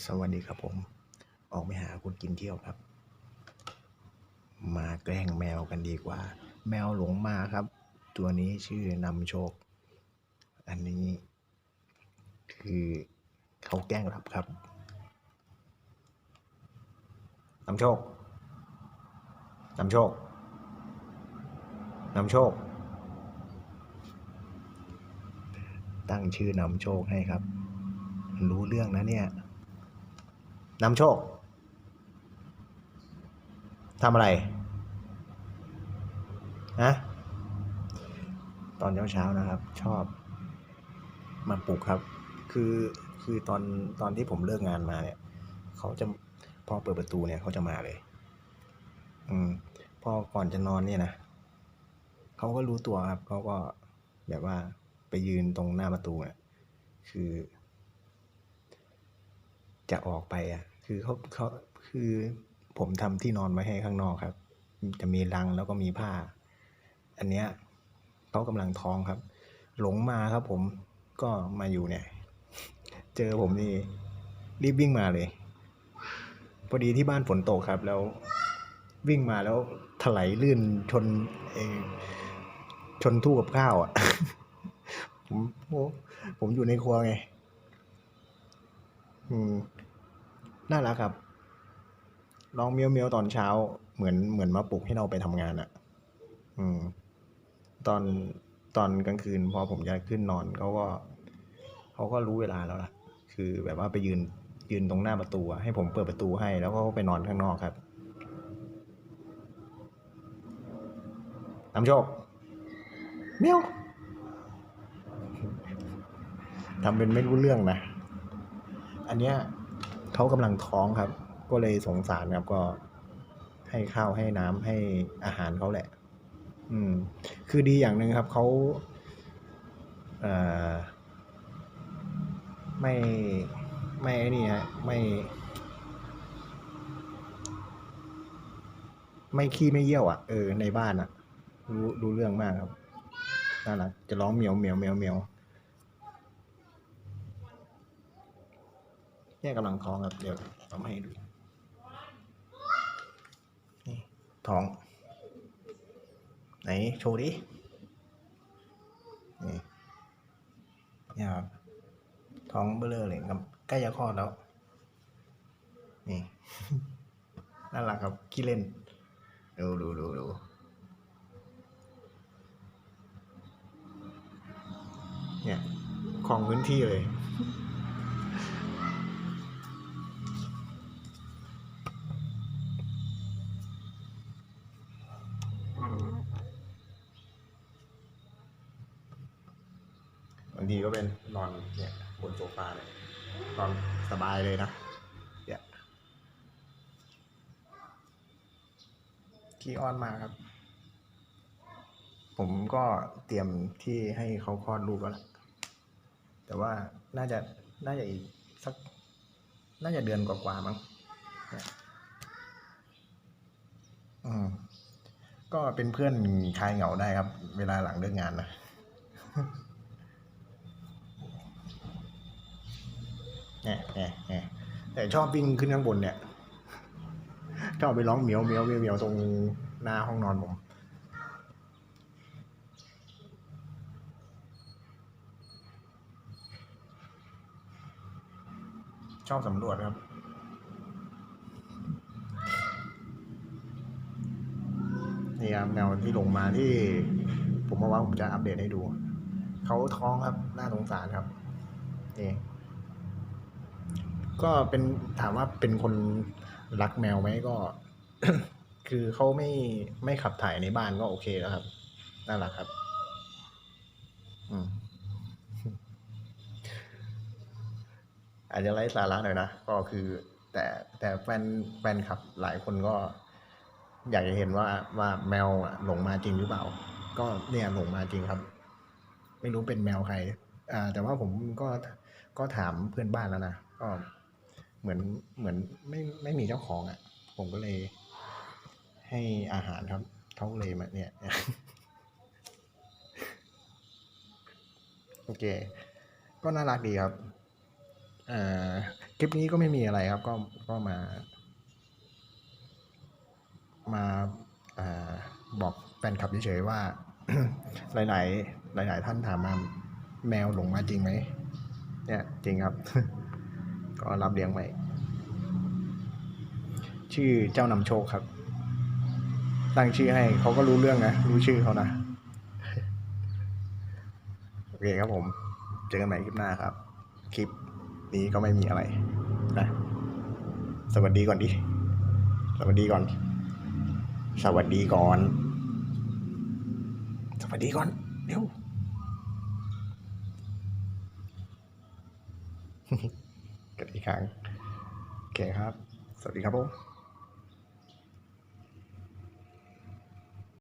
สวัสดีครับผม ออกไปหาคุณกินเที่ยวครับ มาแกล้งแมวกันดีกว่า แมวหลงมาครับ ตัวนี้ชื่อนำโชค อันนี้คือเขาแกล้งหลับครับนำโชคนำโชคนำโชค ตั้งชื่อนำโชคให้ครับ รู้เรื่องนะเนี่ย นำโชคทำอะไรฮะตอนเช้าๆนะครับ ชอบ มาปลุกครับ คือคือตอนตอนที่ผมเลิกงานมาเนี่ยเขาจะพอเปิดประตูเนี่ยเขาจะมาเลย อืมพอก่อนจะนอนเนี่ยนะเขาก็รู้ตัวครับเขาก็แบบว่าไปยืนตรงหน้าประตูเนี่ยคือ จะออกไปอะ คือเขาเขาคือผมทำที่นอนไว้ให้ข้างนอกครับ จะมีรังแล้วก็มีผ้า อันเนี้ยเขากำลังท้องครับ หลงมาครับผมก็มาอยู่เนี่ย เจอผมนี่รีบวิ่งมาเลย พอดีที่บ้านฝนตกครับ แล้ววิ่งมาแล้วถลายลื่นชนเออชนตู้กับข้าวอะ ผมโอ้ผมอยู่ในครัวไง อืม น่ารักครับร้องเมียวเมียวตอนเช้า เหมือนเหมือนมาปลุกให้เราไปทำงานอะ่ะ อืม ตอนตอนกลางคืนพอผมจะขึ้นนอนเขาก็เขาก็รู้เวลาแล้วล่ะ คือแบบว่าไปยืนยืนตรงหน้าประตูให้ผมเปิดประตูให้ แล้วก็ไปนอนข้างนอกครับน้ำโชคเมียวทำเป็นไม่รู้เรื่องนะ อันเนี้ย เขากำลังท้องครับ ก็เลยสงสารครับก็ให้ข้าวให้น้ำให้อาหารเขาแหละ อืม คือดีอย่างหนึ่งครับเขาเอ่อไม่ไม่ไอ้นี่ฮะไม่ ไม่ขี้ไม่เยี่ยวอะเออในบ้านอะ รู้รู้เรื่องมากครับน่ารักจะร้องเหมียวเหมียวเหมียวเหมียว เนี่ยกำลังท้องครับเดี๋ยวเอามาให้ดูนี่ท้อง ไหนโชว์ดินี่นี่ครับท้องเบลอเลยครับใกล้จะคลอดแล้ว นี่น่ารักครับขี้เล่น ดูดูดูดูเนี่ยของพื้นที่เลยางทีก็เป็นนอนเนี่ยบนโซฟาเนี่ยนอนสบายเลยนะเนี่ยขี้อ้อนมาครับ ผมก็เตรียมที่ให้เขาคลอดลูกแล้วละแต่ว่าน่าจะน่าจะอีกสัก น่าจะเดือนกว่าๆมั้งอืมก็เป็นเพื่อนคลายเหงาได้ครับ เวลาหลังเลิกงานนะ แหน่แหน่แหน่แต่ชอบวิ่งขึ้นข้างบนเนี่ยชอบไปร้องเหมียวเหมียวเหมียวเหมียวตรงหน้าห้องนอนผมชอบสำรวจครับ นี่ครับแมวที่ลงมาที่ ผมมาว่าผมจะอัปเดตให้ดู เขาท้องครับ น่าสงสารครับนี่ ก็เป็นถามว่าเป็นคนรักแมวไหมก็ คือเขาไม่ไม่ขับถ่ายในบ้านก็โอเคแล้วครับน่ารักครับ อืมอาจจะไร้สาระหน่อยนะ ก็คือ แต่แต่แฟนแฟนคลับหลายคนก็ อยากจะเห็นว่าว่าแมวหลงมาจริงหรือเปล่า ก็เนี่ยหลงมาจริงครับ ไม่รู้เป็นแมวใคร อ่า แต่ว่าผมก็ก็ถามเพื่อนบ้านแล้วนะก็ เหมือนเหมือนไม่ไม่มีเจ้าของอะ่ะ ผมก็เลย ให้อาหารครับเขาเลยมาเนี่ย โอเค ก็น่ารักดีครับเอ่อลิปนี้ก็ไม่มีอะไรครับ ก็ก็มา มาอ่าบอกแฟนคลับเฉยๆว่า หลาย ๆ หลาย ๆ ท่านถามมาแมวหลงมาจริงไหมเนี่ยจริงครับ ก็รับเลี้ยงไว้ชื่อเจ้านำโชคครับตั้งชื่อให้เขาก็รู้เรื่องนะรู้ชื่อเขานะโอเคครับผม เจอกันใหม่คลิปหน้าครับ คลิปนี้ก็ไม่มีอะไรนะสวัสดีก่อนดิสวัสดีก่อน สวัสดีก่อน สวัสดีก่อนเร็วกัน อีกครั้งโอเคครับ สวัสดีครับผม